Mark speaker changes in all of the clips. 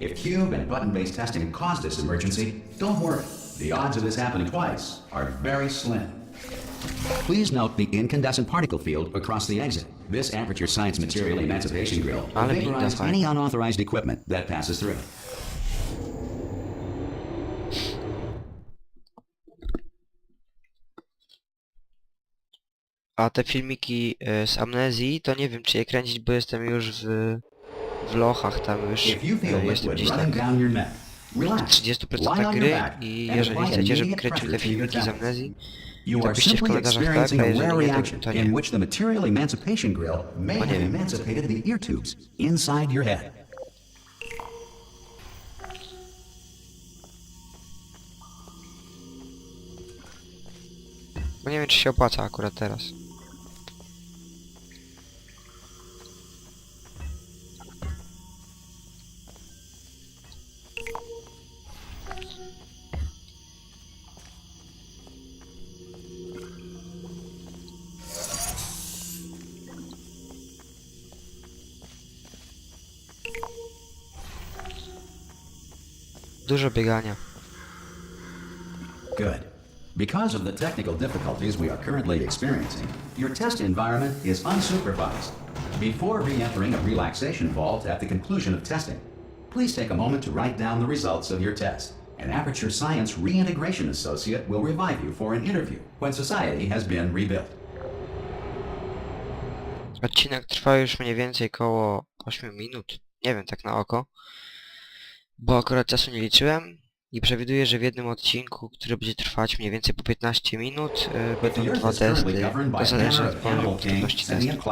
Speaker 1: If cube and button-based testing caused this emergency, don't worry. The odds of this happening twice are very slim. Please note the incandescent particle field across the exit. This Aperture Science Material Emancipation Grill will vaporize any unauthorized equipment that passes through.
Speaker 2: A te filmiki z amnezji, to nie wiem czy je kręcić, bo jestem już w, w lochach, tam już e, jestem gdzieś tak
Speaker 1: running down your neck,
Speaker 2: w
Speaker 1: relax.
Speaker 2: 30%
Speaker 1: Lie on your
Speaker 2: gry i jeżeli chcecie, żebym kręcił te filmiki z amnezji, to piszcie w komentarzach tak, a jeżeli nie, to, nie. O nie wiem. Bo nie wiem czy się opłaca akurat teraz. Dużo biegania.
Speaker 1: Good. Because of the technical difficulties we are currently experiencing, your test environment is unsupervised. Before re-entering a relaxation vault at the conclusion of testing, please take a moment to write down the results of your test. An Aperture Science Reintegration Associate will revive you for an interview when society has been rebuilt.
Speaker 2: Odcinek trwa już mniej więcej koło 8 minut. Nie wiem tak na oko. Bo akurat czasu nie liczyłem. I przewiduję, że w jednym odcinku, który będzie trwać mniej więcej po 15 minut, yy, będą dwa testy. To zależy od trudności testu.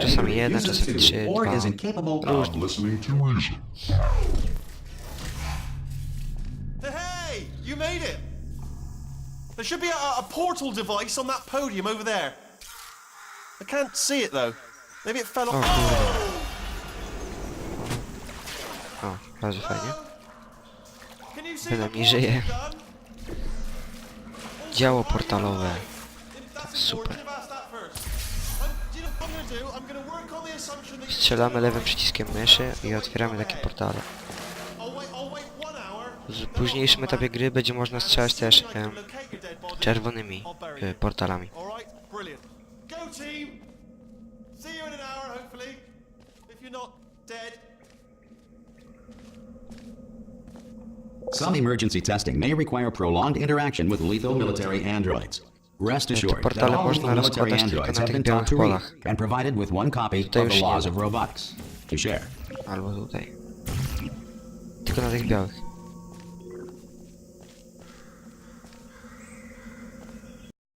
Speaker 2: Czasami jeden, czasami trzy, dwa. Różnie.
Speaker 3: Hey, you made it! There should be a, a portal device on that podium over there. I can't see it though. Maybe it fell off.
Speaker 2: kurde. O, bardzo fajnie. Nie żyje. Działo portalowe.
Speaker 3: That's
Speaker 2: Super.
Speaker 3: Um,
Speaker 2: Strzelamy lewym przyciskiem myszy i otwieramy takie portale. W późniejszym etapie gry będzie można strzelać też e, czerwonymi e, portalami.
Speaker 3: All right, brilliant. Go team. See you in an hour, hopefully. If you're not dead.
Speaker 1: Some emergency testing may require prolonged interaction with lethal military androids. Rest assured that all lethal military androids have been taught to read and provided with one copy of the laws of robotics to share.
Speaker 2: Albo tutaj. Tylko na tych białych.